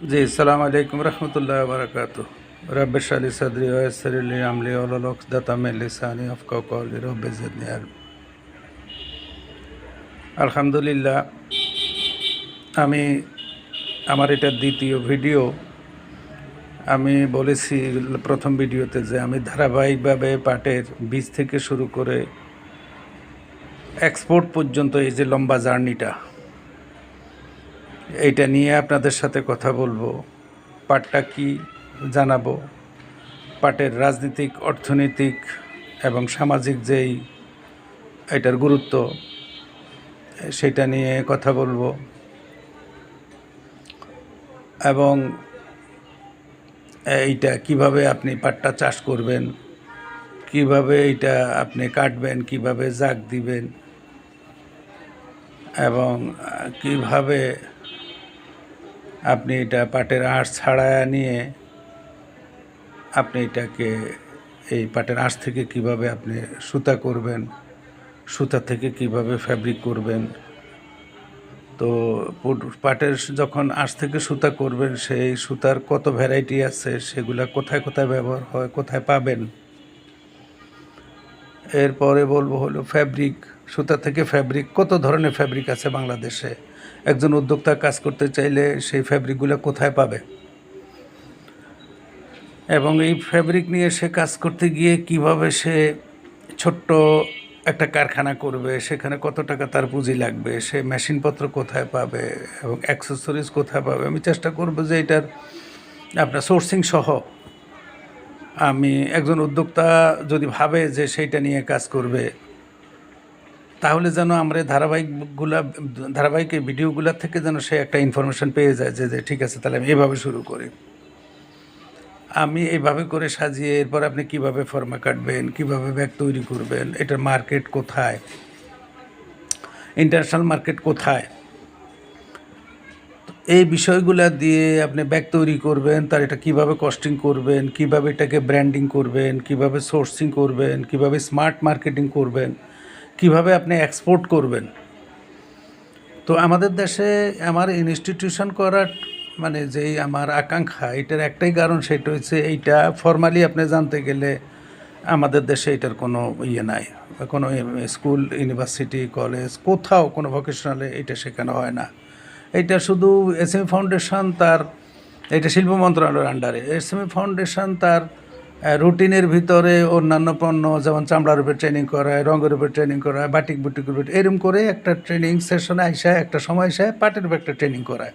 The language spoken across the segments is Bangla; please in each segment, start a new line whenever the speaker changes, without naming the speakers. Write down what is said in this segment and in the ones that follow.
জি সালাম আলাইকুম রহমতুল্লাহ বারকাত রব্বে শালি সদরি ওয়াসরিলি আমলি ওলালক দাতামে লিসানি আফকা আলহামদুলিল্লাহ, আমি আমার এটা দ্বিতীয় ভিডিও। আমি বলেছি প্রথম ভিডিওতে যে আমি ধারাবাহিকভাবে পাটের বীজ থেকে শুরু করে এক্সপোর্ট পর্যন্ত এই যে লম্বা জার্নিটা এইটা নিয়ে আপনাদের সাথে কথা বলব। পাটটা কি জানাব? পাটের রাজনৈতিক, অর্থনৈতিক এবং সামাজিক যেই এটার গুরুত্ব, সেটা নিয়ে কথা বলব। এবং এইটা কীভাবে আপনি পাটটা চাষ করবেন? কীভাবে এইটা আপনি কাটবেন? কীভাবে জাগ দিবেন? এবং কীভাবে আপনি এটা পাটের আঁশ ছাড়ায় নিয়ে আপনি এটাকে এই পাটের আঁশ থেকে কীভাবে আপনি সুতা করবেন, সুতা থেকে কীভাবে ফ্যাব্রিক করবেন। তো পাটের যখন আঁশ থেকে সুতা করবেন, সেই সুতার কত ভ্যারাইটি আছে, সেগুলা কোথায় কোথায় ব্যবহার হয়, কোথায় পাবেন? এরপরে বলব হলো ফ্যাব্রিক সুতা থেকে ফ্যাব্রিক কত ধরনের ফ্যাব্রিক আছে বাংলাদেশে? একজন উদ্যোক্তা কাজ করতে চাইলে সেই ফ্যাব্রিকগুলো কোথায় পাবে? এবং এই ফ্যাব্রিক নিয়ে সে কাজ করতে গিয়ে কীভাবে সে ছোট্ট একটা কারখানা করবে, সেখানে কত টাকা তার পুঁজি লাগবে, সে মেশিনপত্র কোথায় পাবে এবং অ্যাক্সেসরিজ কোথায় পাবে? আমি চেষ্টা করব যে এটার আপনার সোর্সিং সহ আমি একজন উদ্যোক্তা যদি ভাবে যে সেইটা নিয়ে কাজ করবে তাহলে যেন আমরা ধারাবাহিকগুলা, ধারাবাহিক এই ভিডিওগুলোর থেকে যেন সে একটা ইনফরমেশন পেয়ে যায় যে যে ঠিক আছে, তাহলে আমি এভাবে শুরু করি। আমি এইভাবে করে সাজিয়ে এরপর আপনি কীভাবে ফর্মা কাটবেন, কীভাবে ব্যাগ তৈরি করবেন এটার মার্কেট কোথায়? ইন্টারন্যাশনাল মার্কেট কোথায়? এই বিষয়গুলো দিয়ে আপনি ব্যাগ তৈরি করবেন, তার এটা কীভাবে কস্টিং করবেন, কীভাবে এটাকে ব্র্যান্ডিং করবেন, কীভাবে সোর্সিং করবেন, কীভাবে স্মার্ট মার্কেটিং করবেন কীভাবে আপনি এক্সপোর্ট করবেন? তো আমাদের দেশে আমার ইনস্টিটিউশন করার মানে যেই আমার আকাঙ্ক্ষা, এটার একটাই কারণ সেটা হচ্ছে এইটা ফর্মালি আপনি জানতে গেলে আমাদের দেশে এটার কোনো ইয়ে নাই। কোনো স্কুল ইউনিভার্সিটি কলেজ কোথাও কোনো ভোকেশনালে এটা শেখানো হয় না। এটা শুধু এস এম ফাউন্ডেশন তার, এটা শিল্প মন্ত্রণালয়ের আন্ডারে এস এম ফাউন্ডেশন তার রুটিনের ভিতরে অন্যান্য পণ্য, যেমন চামড়ার উপর ট্রেনিং করায়, রঙের উপর ট্রেনিং করায়, বাটিক বুটিকের উপর এরম করে একটা ট্রেনিং সেশনে আইসা, একটা সময় এসে পাটের উপর একটা ট্রেনিং করায়।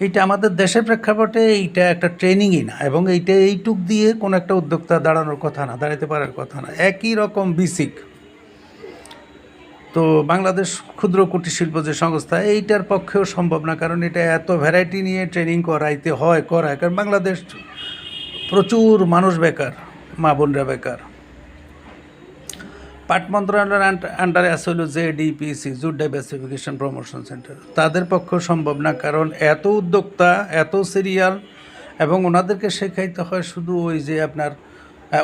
এইটা আমাদের দেশের প্রেক্ষাপটে এইটা একটা ট্রেনিংই না, এবং এইটা এইটুক দিয়ে কোনো একটা উদ্যোক্তা দাঁড়ানোর কথা না দাঁড়াতে পারার কথা না। একই রকম বেসিক তো বাংলাদেশ ক্ষুদ্র কুটির শিল্প যে সংস্থা, এইটার পক্ষেও সম্ভব না, কারণ এটা এত ভ্যারাইটি নিয়ে ট্রেনিং করাইতে হয়, করায়। কারণ বাংলাদেশ প্রচুর মানুষ বেকার, মা বোনরা বেকার। পাট মন্ত্রণালয়ের আন্ড- আন্ডারে আছে হলো যে DPC jute diversification promotion centre. তাদের পক্ষেও সম্ভব না, কারণ এত উদ্যোক্তা, এত সিরিয়াল, এবং ওনাদেরকে শেখাইতে হয় শুধু ওই যে আপনার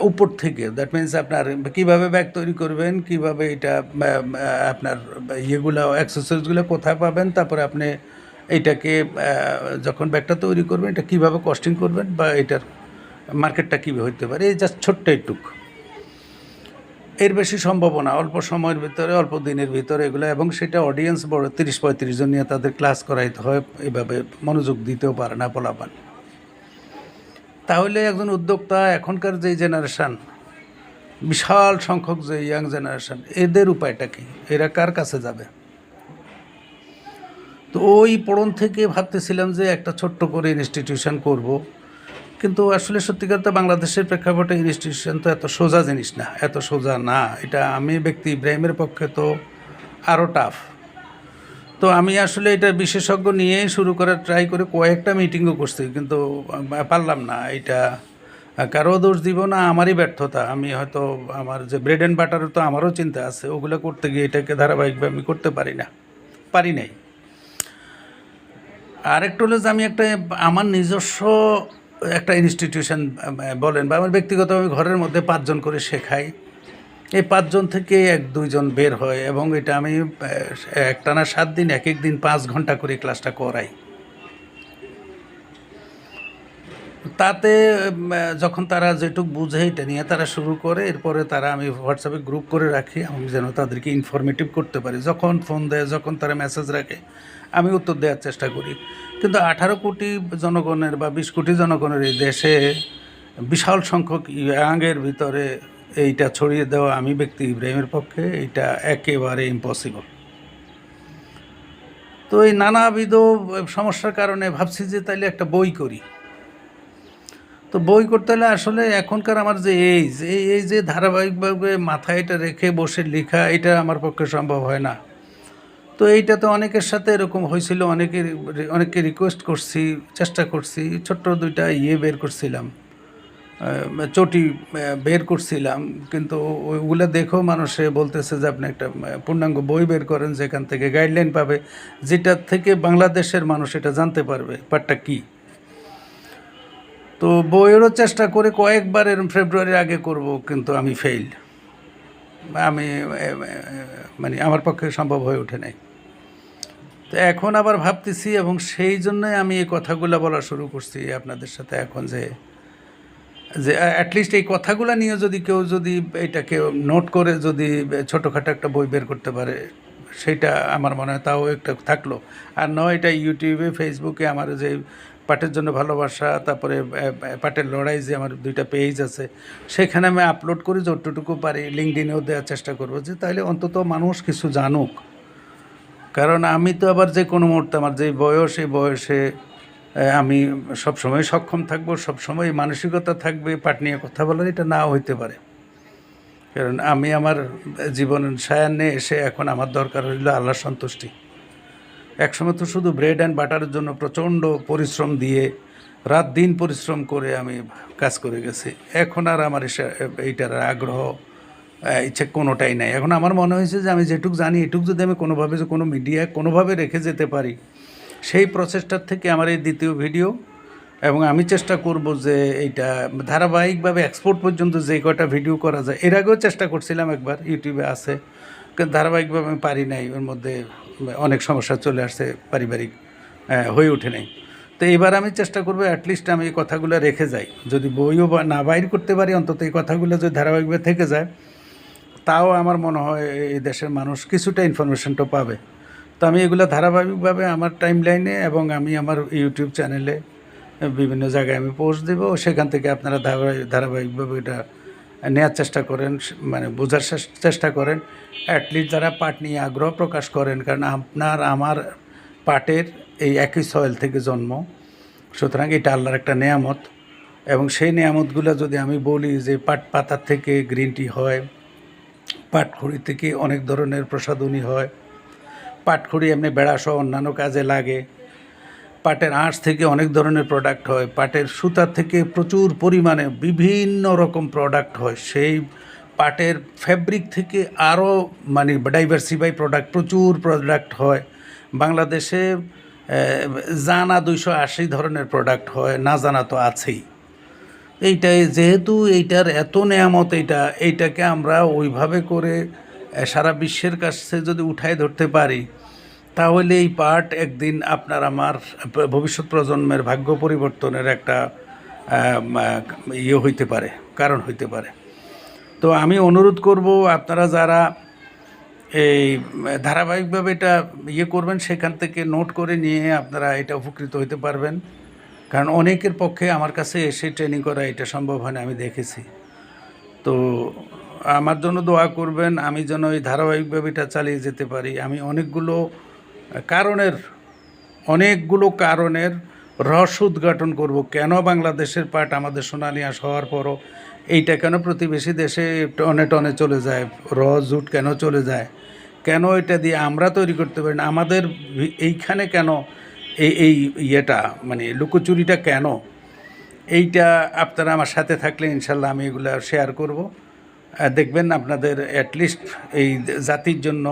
উপর থেকে। দ্যাট মিন্স আপনার কীভাবে ব্যাগ তৈরি করবেন, কীভাবে এটা আপনার ইয়েগুলো অ্যাক্সেসরিজগুলো কোথায় পাবেন, তারপরে আপনি এটাকে যখন ব্যাগটা তৈরি করবেন, এটা কীভাবে কস্টিং করবেন, বা এটার মার্কেটটা কীভাবে হইতে পারে, এই জাস্ট ছোট্ট একটুক এর বেশি সম্ভাবনা, অল্প সময়ের ভিতরে, অল্প দিনের ভিতরে এগুলো, এবং সেটা অডিয়েন্স বড়, তিরিশ পঁয়ত্রিশ জন নিয়ে তাদের ক্লাস করাইতে হয়, এভাবে মনোযোগ দিতেও পারে না পোলাপান। তাহলে একজন উদ্যোক্তা, এখনকার যে জেনারেশান বিশাল সংখ্যক যে ইয়াং জেনারেশান এদের উপায়টা কি? এরা কার কাছে যাবে? তো ওই পড়ন থেকে ভাবতেছিলাম যে একটা ছোট্ট করে ইনস্টিটিউশন করব। কিন্তু আসলে সত্যিকার তো বাংলাদেশের প্রেক্ষাপটে ইনস্টিটিউশন তো এত সোজা জিনিস না, এত সোজা না। এটা আমি ব্যক্তি ইব্রাহিমের পক্ষে তো আরও টাফ তো আমি আসলে এটা বিশেষজ্ঞ নিয়েই শুরু করার ট্রাই করে কয়েকটা মিটিংও করছি, কিন্তু পারলাম না। এটা কারও দোষ দিব না, আমারই ব্যর্থতা। আমি হয়তো আমার যে ব্রেড অ্যান্ড বাটার তো আমারও চিন্তা আছে, ওগুলো করতে গিয়ে এটাকে ধারাবাহিকভাবে আমি করতে পারি না, পারি নাই। আরেকটা হলো যে আমি একটা আমার নিজস্ব একটা ইনস্টিটিউশন বলেন বা আমার ব্যক্তিগত আমি ঘরের মধ্যে পাঁচজন করে শেখাই। এই পাঁচজন থেকে এক দুইজন বের হয় এবং এটা আমি একটানা সাত দিন এক এক দিন পাঁচ ঘণ্টা করে ক্লাসটা করাই। তাতে যখন তারা যেটুক বুঝে এটা নিয়ে তারা শুরু করে, এরপরে তারা আমি হোয়াটসঅ্যাপে গ্রুপ করে রাখি, আমি যেন তাদেরকে ইনফরমেটিভ করতে পারি। যখন ফোন দেয়, যখন তারা মেসেজ রাখে, আমি উত্তর দেওয়ার চেষ্টা করি। কিন্তু আঠারো কোটি জনগণের বা বিশ কোটি জনগণের এই দেশে বিশাল সংখ্যক ইয়াংয়ের ভিতরে এইটা ছড়িয়ে দেওয়া আমি ব্যক্তি ইব্রাহিমের পক্ষে এটা একেবারে ইম্পসিবল তো এই নানাবিধ সমস্যার কারণে ভাবছি যে তাইলে একটা বই করি। তো বই করতে হলে আসলে এখনকার আমার যে এইজ এই এই যে ধারাবাহিকভাবে মাথায় এটা রেখে বসে লেখা, এটা আমার পক্ষে সম্ভব হয় না। তো এইটা তো অনেকের সাথে এরকম হয়েছিল অনেকে অনেককে রিকোয়েস্ট করছি, চেষ্টা করছি, ছোট্ট দুইটা ইয়ে বের করছিলাম চটি বের করছিলাম, কিন্তু ওইগুলো দেখেও মানুষে বলতেছে যে আপনি একটা পূর্ণাঙ্গ বই বের করেন, যেখান থেকে গাইডলাইন পাবে, যেটা থেকে বাংলাদেশের মানুষ এটা জানতে পারবে পারটা কী। তো বইয়েরও চেষ্টা করে কয়েকবার এরম ফেব্রুয়ারির আগে করব, কিন্তু আমি ফেইল আমি মানে আমার পক্ষে সম্ভব হয়ে ওঠে নাই। তো এখন আবার ভাবতেছি এবং সেই জন্যই আমি এই কথাগুলো বলা শুরু করছি আপনাদের সাথে এখন যে যে অ্যাটলিস্ট এই কথাগুলো নিয়ে যদি কেউ যদি এটাকে নোট করে যদি ছোটোখাটো একটা বই বের করতে পারে, সেটা আমার মনে হয় তাও একটা থাকল। আর নয়, এটা ইউটিউবে ফেসবুকে আমার যে পাটের জন্য ভালোবাসা, তারপরে পাটের লড়াই যে আমার দুইটা পেজ আছে, সেখানে আমি আপলোড করি যতটুকু পারি লিঙ্কডিনেও দেওয়ার চেষ্টা করব যে তাহলে অন্তত মানুষ কিছু জানুক। কারণ আমি তো আবার যে কোনো মুহূর্তে আমার যে বয়স, এই বয়সে আমি সবসময় সক্ষম থাকব, সবসময় মানসিকতা থাকবে পাট নিয়ে কথা বলার এটা নাও হইতে পারে। কারণ আমি আমার জীবন সায়ান্নে এসে এখন আমার দরকার হইল আল্লাহ সন্তুষ্টি। একসময় তো শুধু ব্রেড অ্যান্ড বাটারের জন্য প্রচণ্ড পরিশ্রম দিয়ে রাত দিন পরিশ্রম করে আমি কাজ করে গেছি। এখন আর আমার এইটার আগ্রহ ইচ্ছে কোনোটাই নাই। এখন আমার মনে হয়েছে যে আমি যেটুক জানি, এটুক যদি আমি কোনোভাবে যে কোনো মিডিয়ায় কোনোভাবে রেখে যেতে পারি, সেই প্রচেষ্টার থেকে আমার এই দ্বিতীয় ভিডিও এবং আমি চেষ্টা করব যে এইটা ধারাবাহিকভাবে এক্সপোর্ট পর্যন্ত যে কয়টা ভিডিও করা যায়, এর আগেও চেষ্টা করছিলাম একবার ইউটিউবে আছে, কিন্তু ধারাবাহিকভাবে আমি পারি নাই, ওর মধ্যে অনেক সমস্যা চলে আসছে পারিবারিক হয়ে ওঠে নাই। তো এবার আমি চেষ্টা করব অ্যাটলিস্ট আমি এই কথাগুলো রেখে যাই। যদি বইও না বাইর করতে পারি, অন্তত এই কথাগুলো যদি ধারাবাহিকভাবে থেকে যায়, তাও আমার মনে হয় এই দেশের মানুষ কিছুটা ইনফরমেশনটা পাবে। তো আমি এগুলো ধারাবাহিকভাবে আমার টাইম লাইনে এবং আমি আমার ইউটিউব চ্যানেলে বিভিন্ন জায়গায় আমি পোস্ট দেবো। সেখান থেকে আপনারা ধারাবাহিক ধারাবাহিকভাবে এটা নেওয়ার চেষ্টা করেন মানে বোঝার চেষ্টা করেন। অ্যাটলিস্ট যারা পাট নিয়ে আগ্রহ প্রকাশ করেন, কারণ আপনার, আমার পাটের এই একই সয়েল থেকে জন্ম। সুতরাং এটা আল্লাহর একটা নেয়ামত। এবং সেই নেয়ামতগুলো যদি আমি বলি যে পাট পাতার থেকে গ্রিন টি হয় পাটখড়ি থেকে অনেক ধরনের প্রসাধনী হয় পাটখড়ি এমনি বেড়াসহ অন্যান্য কাজে লাগে পাটের আঁশ থেকে অনেক ধরনের প্রোডাক্ট হয়, পাটের সুতা থেকে প্রচুর পরিমাণে বিভিন্ন রকম প্রোডাক্ট হয়। সেই পাটের ফ্যাব্রিক থেকে আরও মানে ডাইভার্সিফাই প্রোডাক্ট প্রচুর প্রোডাক্ট হয়। বাংলাদেশে জানা দুইশো আশি ধরনের প্রোডাক্ট হয়, না জানা তো আছেই। এইটাই যেহেতু এইটার এত নেয়ামত, এইটা, এইটাকে আমরা ওইভাবে করে সারা বিশ্বের কাছে যদি উঠায় ধরতে পারি তাহলে এই পার্ট একদিন আপনার আমার ভবিষ্যৎ প্রজন্মের ভাগ্য পরিবর্তনের একটা ইয়ে হইতে পারে, কারণ হইতে পারে। তো আমি অনুরোধ করব আপনারা যারা এই ধারাবাহিকভাবে এটা ইয়ে করবেন, সেখান থেকে নোট করে নিয়ে আপনারা এটা উপকৃত হতে পারবেন। কারণ অনেকের পক্ষে আমার কাছে এসে ট্রেনিং করা এটা সম্ভব হয় না, আমি দেখেছি। তো আমার জন্য দোয়া করবেন, আমি যেন এই ধারাবাহিকভাবে এটা চালিয়ে যেতে পারি। আমি অনেকগুলো কারণের, অনেকগুলো কারণের রহস্য উদ্ঘাটন করব। কেন বাংলাদেশের পাট আমাদের সোনালী আঁশ হওয়ার পরও এইটা কেন প্রতিবেশী দেশে টনে টনে চলে যায়, র জুট কেন চলে যায়? কেন এটা দিয়ে আমরা তৈরি করতে পারি না? আমাদের এইখানে কেন এই এই ইয়েটা মানে লুকোচুরিটা কেন? এইটা আপনারা আমার সাথে থাকলে ইনশাল্লাহ আমি এগুলো শেয়ার করব। দেখবেন আপনাদের অ্যাটলিস্ট এই জাতির জন্য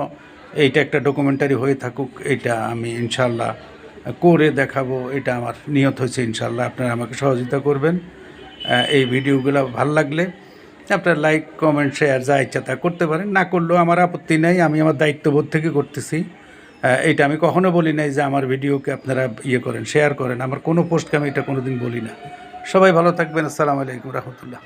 এইটা একটা ডকুমেন্টারি হয়ে থাকুক এইটা আমি ইনশাল্লাহ করে দেখাবো, এটা আমার নিয়ত হয়েছে ইনশাল্লাহ, আপনারা আমাকে সহযোগিতা করবেন। এই ভিডিওগুলো ভালো লাগলে আপনার লাইক কমেন্ট শেয়ার যা ইচ্ছা তা করতে পারেন। না করলেও আমার আপত্তি নেই, আমি আমার দায়িত্ববোধ থেকে করতেছি। এটা আমি কখনো বলি নাই যে আমার ভিডিওকে আপনারা ইয়ে করেন শেয়ার করেন। আমার কোনো পোস্টকে আমি এটা কোনো দিন বলি না। সবাই ভালো থাকবেন, আসসালামু আলাইকুম, রহমতুল্লাহ।